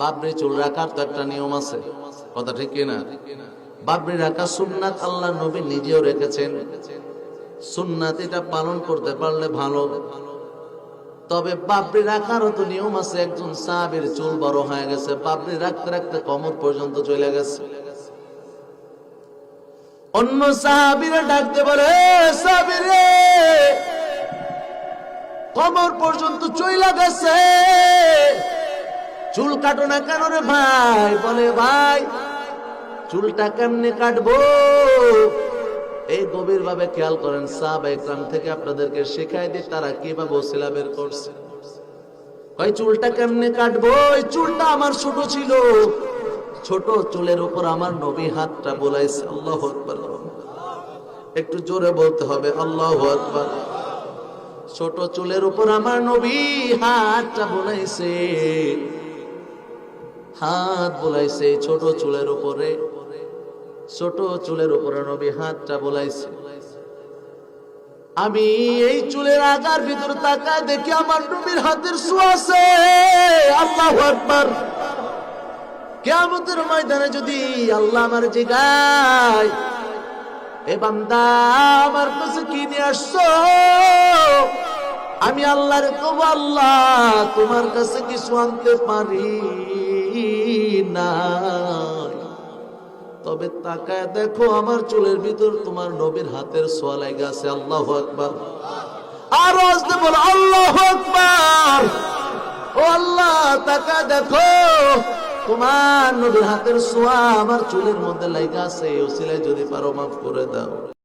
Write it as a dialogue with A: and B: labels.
A: বাবরি চুল রাখার তো একটা নিয়ম আছে। কথা ঠিক কিনা? বাবরি রাখা সুন্নাত আল্লাহ নবী নিজেও রেখেছেন। সুন্নাত এটা পালন করতে পারলে ভালো। তবে বাবরি রাখারও তো নিয়ম আছে, একজন সাহাবের চুল বড় হয়ে গেছে বাবরি রাখতে রাখতে কমর পর্যন্ত চলে গেছে। অন্য সাহাবিরা ডাকতে বলে সাহাবিরে কমর পর্যন্ত চইলা গেছে। চুল কাটো না কেন রে ভাই? বলে, ভাই, চুলটা কেমনে কাটবো? এই গভীর ভাবে খেয়াল করেন, সাহাব একরাম থেকে আপনাদেরকে শেখাই দিই, তারা কীভাবে ওসিলা বের করছে। ওই চুলটা কেমনে কাটবো? ওই চুলটা আমার ছোট ছিল। ছোট চুলের উপর আমার নবী হাতটা বোলাইছে, আল্লাহ একটু জোরে বলতে হবে, আল্লাহ ছোট চুলের উপর আমার নবী হাতটা বোলাইছে। হাত বোলাইছে ছোট চুলের উপরে। ছোট চুলের উপরে নবী হাতটা বোলাইছে। আমি এই চুলের আগার ভিতর তাকায় দেখি আমার নবীর হাতের সুয়াছে আল্লাহ আকবার। কেয়ামতের ময়দানে যদি আল্লাহ আমার জিগায়, এ বান্দা আমার কাছে কি নিয়ে আসছো? আমি আল্লাহর কব আল্লাহ, তোমার কাছে কিছু আনতে পারি। তবে তাকায় দেখো আমার চুলের ভিতর তোমার নবীর হাতের সোয়ালাই আছে। আল্লাহ আকবার। আর আসতে বল, আল্লাহ আকবার। ও আল্লাহ, তাকায় দেখো, তোমার নবীর হাতের সোয়া আমার চুলের মধ্যে লাইগা আছে। ওসিলাই যদি পারো মাফ করে দাও।